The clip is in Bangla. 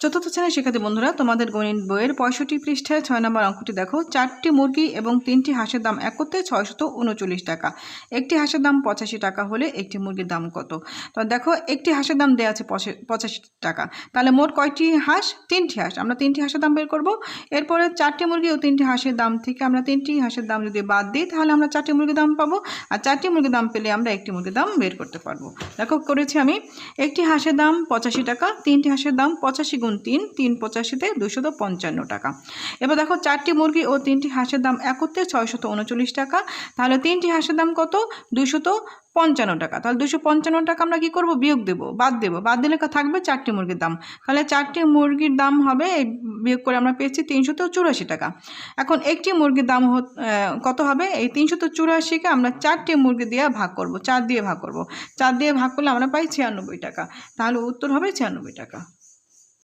চতুর্থ শ্রেণির শিক্ষার্থী বন্ধুরা, তোমাদের গণিত বইয়ের পঁয়ষট্টি পৃষ্ঠায় ছয় নম্বর অঙ্কটি দেখো। চারটি মুরগি এবং তিনটি হাঁসের দাম একত্রে ছয়শত উনচল্লিশ টাকা। একটি হাঁসের দাম পঁচাশি টাকা হলে একটি মুরগির দাম কত? তো দেখো, একটি হাঁসের দাম দেওয়া আছে পঁচা- পঁচাশি টাকা। তাহলে মোট কয়টি হাঁস? তিনটি হাঁস। আমরা তিনটি হাঁসের দাম বের করব। এরপরে চারটি মুরগি ও তিনটি হাঁসের দাম থেকে আমরা তিনটি হাঁসের দাম যদি বাদ দিই, তাহলে আমরা চারটি মুরগির দাম পাবো। আর চারটি মুরগির দাম পেলে আমরা একটি মুরগির দাম বের করতে পারব। দেখো, করেছি আমি। একটি হাঁসের দাম পঁচাশি টাকা, তিনটি হাঁসের দাম পঁচাশি গুণ তিন তিন পঁচাশিতে দুশত পঞ্চান্ন টাকা। এবার দেখো চারটি মুরগি ও তিনটি হাঁসের দাম একত্রে ছয়শত উনচল্লিশ টাকা। তাহলে তিনটি হাঁসের দাম কত? দুশত পঞ্চান্ন টাকা। তাহলে দুশো পঞ্চান্ন টাকা আমরা কী করব? বিয়োগ দেবো, বাদ দেবো। বাদ দিলে থাকবে চারটি মুরগির দাম। তাহলে চারটি মুরগির দাম হবে বিয়োগ করে আমরা পেয়েছি তিনশত চুরাশি টাকা। এখন একটি মুরগির দাম কত হবে? এই তিনশত চুরাশিকে আমরা চারটি মুরগি দিয়ে ভাগ করব, চার দিয়ে ভাগ করব। চার দিয়ে ভাগ করলে আমরা পাই ছিয়ানব্বই টাকা। তাহলে উত্তর হবে ছিয়ানব্বই টাকা।